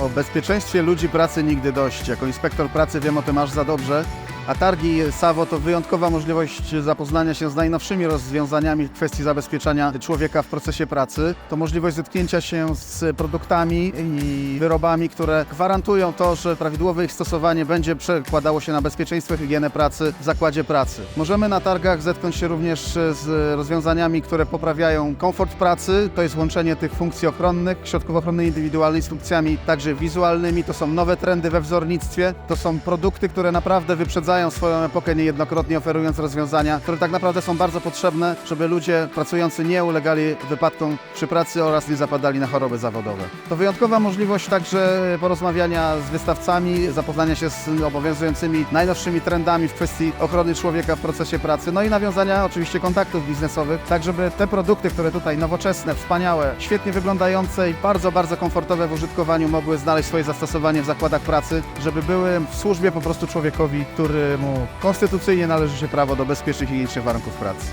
O bezpieczeństwie ludzi pracy nigdy dość. Jako inspektor pracy wiem o tym aż za dobrze. A targi SAWO to wyjątkowa możliwość zapoznania się z najnowszymi rozwiązaniami w kwestii zabezpieczania człowieka w procesie pracy. To możliwość zetknięcia się z produktami i wyrobami, które gwarantują to, że prawidłowe ich stosowanie będzie przekładało się na bezpieczeństwo i higienę pracy w zakładzie pracy. Możemy na targach zetknąć się również z rozwiązaniami, które poprawiają komfort pracy. To jest łączenie tych funkcji ochronnych, środków ochrony indywidualnej z funkcjami także wizualnymi. To są nowe trendy we wzornictwie. To są produkty, które naprawdę wyprzedzają swoją epokę niejednokrotnie oferując rozwiązania, które tak naprawdę są bardzo potrzebne, żeby ludzie pracujący nie ulegali wypadkom przy pracy oraz nie zapadali na choroby zawodowe. To wyjątkowa możliwość także porozmawiania z wystawcami, zapoznania się z obowiązującymi najnowszymi trendami w kwestii ochrony człowieka w procesie pracy, no i nawiązania oczywiście kontaktów biznesowych, tak żeby te produkty, które tutaj nowoczesne, wspaniałe, świetnie wyglądające i bardzo, bardzo komfortowe w użytkowaniu mogły znaleźć swoje zastosowanie w zakładach pracy, żeby były w służbie po prostu człowiekowi, któremu konstytucyjnie należy się prawo do bezpiecznych i higienicznych warunków pracy.